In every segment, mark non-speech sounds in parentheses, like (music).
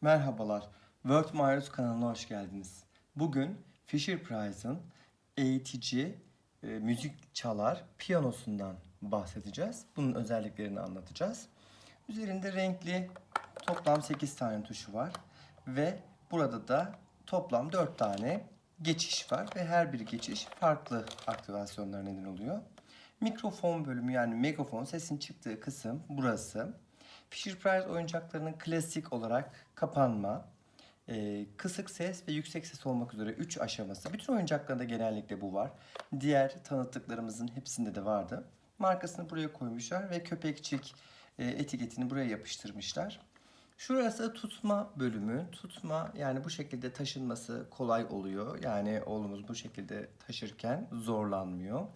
Merhabalar, World Myers kanalına hoş geldiniz. Bugün Fisher Price'ın eğitici e, müzik çalar piyanosundan bahsedeceğiz. Bunun özelliklerini anlatacağız. Üzerinde renkli toplam 8 tane tuşu var ve burada da toplam 4 tane geçiş var ve her bir geçiş farklı aktivasyonlara neden oluyor. Mikrofon bölümü yani megafon sesin çıktığı kısım burası. Fisher Price oyuncaklarının klasik olarak kapanma, e, kısık ses ve yüksek ses olmak üzere 3 aşaması. Bütün oyuncaklarında genellikle bu var. Diğer tanıttıklarımızın hepsinde de vardı. Markasını buraya koymuşlar ve köpekçik e, etiketini buraya yapıştırmışlar. Şurası tutma bölümü. Tutma yani bu şekilde taşınması kolay oluyor. Yani oğlumuz bu şekilde taşırken zorlanmıyor.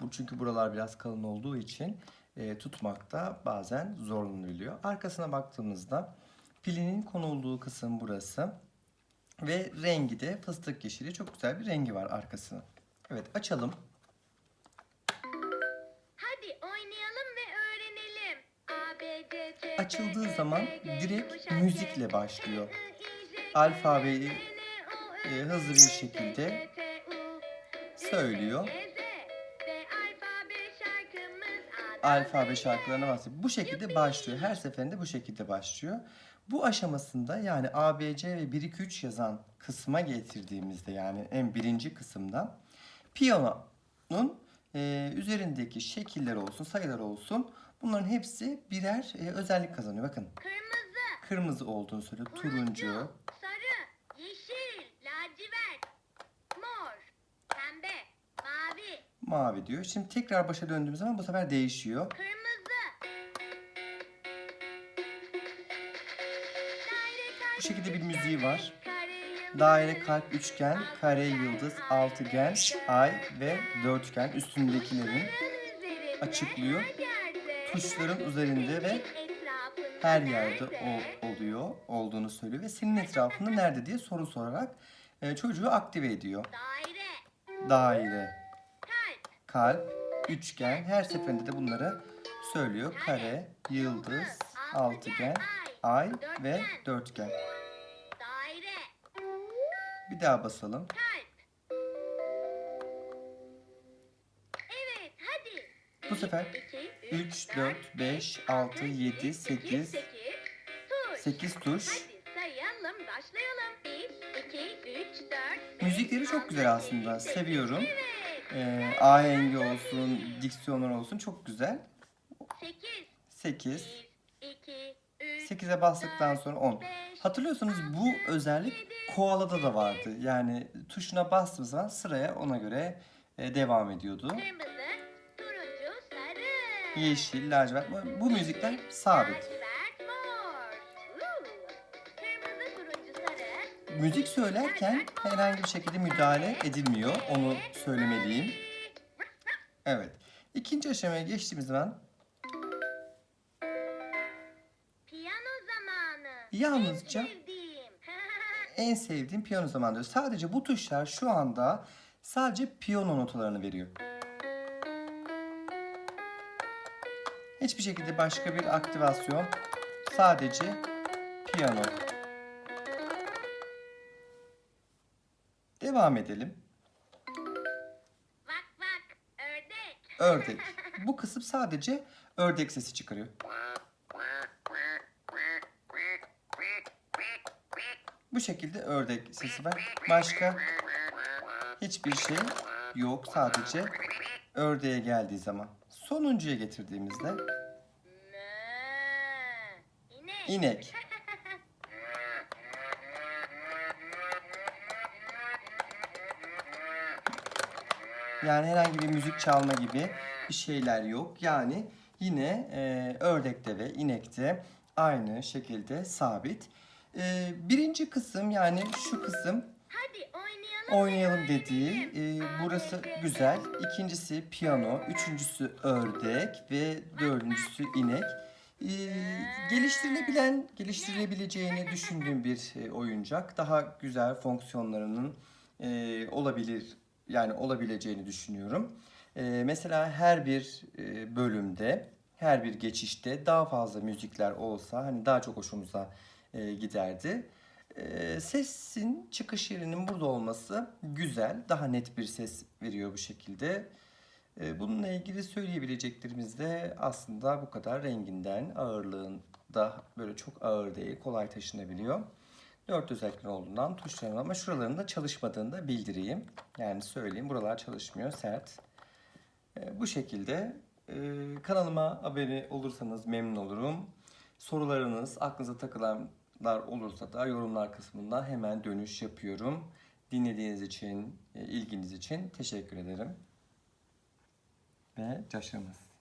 Bu çünkü buralar biraz kalın olduğu için e, tutmakta bazen zorlanabiliyor. Arkasına baktığımızda pilinin konulduğu kısım burası. Ve rengi de fıstık yeşili. Çok güzel bir rengi var arkasına. Evet açalım. Hadi oynayalım ve öğrenelim. A, B, C, D, Açıldığı zaman direkt müzikle başlıyor. Alfabeyi e, hızlı bir şekilde söylüyor. Alfabe şarkılarına bahsediyor. Bu şekilde başlıyor. Her seferinde bu şekilde başlıyor. Bu aşamasında yani A, B, C ve 1, 2, 3 yazan kısma getirdiğimizde yani en birinci kısımda piyanonun e, üzerindeki şekiller olsun, sayılar olsun bunların hepsi birer e, özellik kazanıyor. Bakın Kırmızı, kırmızı olduğunu söylüyor, turuncu, sarı, yeşil, lacivert, mor, pembe, mavi, diyor. Şimdi tekrar başa döndüğümüz zaman bu sefer değişiyor. kırmızı. Bu şekilde bir müziği var. Daire, kalp, üçgen, kare, yıldız, altıgen, ay ve dörtgen üstündekilerin açıklıyor. tuşların üzerinde ve her yerde o oluyor, olduğunu söylüyor ve senin etrafında nerede diye soru sorarak e, çocuğu aktive ediyor. Daire, Daire, kalp, üçgen her seferinde de bunları söylüyor. Kare, yıldız, altıgen, ay ve dörtgen. daire, Bir daha basalım. Bu sefer İki, 3, 4, 5, 6, 7, 8, sekiz, tuş. 8 tuş. Müzikleri çok güzel aslında. Seviyorum. E, ahengi olsun, diksiyonlar olsun çok güzel. Sekiz. 8. Bir, iki, üç, 8'e bastıktan sonra 10. beş, Hatırlıyorsanız bu özellik koalada da vardı. Yani tuşuna bastığımız zaman sıraya ona göre e, devam ediyordu. Kırmızı, turuncu, sarı. Yeşil, lacivert. Bu- Bu müzikler sabit. Müzik söylerken herhangi bir şekilde müdahale edilmiyor. Onu söylemeliyim. Evet. İkinci aşamaya geçtiğimiz zaman Piyano zamanı. Yalnızca- En sevdiğim. (laughs) en sevdiğim piyano zamanı diyor. Sadece bu tuşlar şu anda sadece piyano notalarını veriyor. Hiçbir şekilde başka bir aktivasyon sadece piyano. Devam edelim. Vak vak, ördek. Ördek. (laughs) Bu kısım sadece ördek sesi çıkarıyor. Bu şekilde ördek sesi var. Başka hiçbir şey yok. Sadece ördeğe geldiği zaman. Sonuncuya getirdiğimizde. İnek. Yani herhangi bir müzik çalma gibi bir şeyler yok. Yani yine e, ördekte ve inekte aynı şekilde sabit. E, birinci kısım yani şu kısım Hadi oynayalım. oynayalım dediği e, burası güzel. İkincisi piyano, üçüncüsü ördek ve dördüncüsü inek. E, geliştirilebilen, geliştirilebileceğini düşündüğüm bir e, oyuncak. Daha güzel fonksiyonlarının e, olabilir yani olabileceğini düşünüyorum. E, mesela her bir e, bölümde, her bir geçişte daha fazla müzikler olsa hani daha çok hoşumuza e, giderdi. E, sesin çıkış yerinin burada olması güzel. Daha net bir ses veriyor bu şekilde. E, bununla ilgili söyleyebileceklerimiz de aslında bu kadar renginden, ağırlığında böyle çok ağır değil, kolay taşınabiliyor. Dört özellikler olduğundan tuşların ama şuralarında da çalışmadığını da bildireyim. Yani söyleyeyim buralar çalışmıyor, sert. E, bu şekilde e, kanalıma abone olursanız memnun olurum. Sorularınız, aklınıza takılanlar olursa da yorumlar kısmında hemen dönüş yapıyorum. Dinlediğiniz için, e, ilginiz için teşekkür ederim. Ve coşumuz.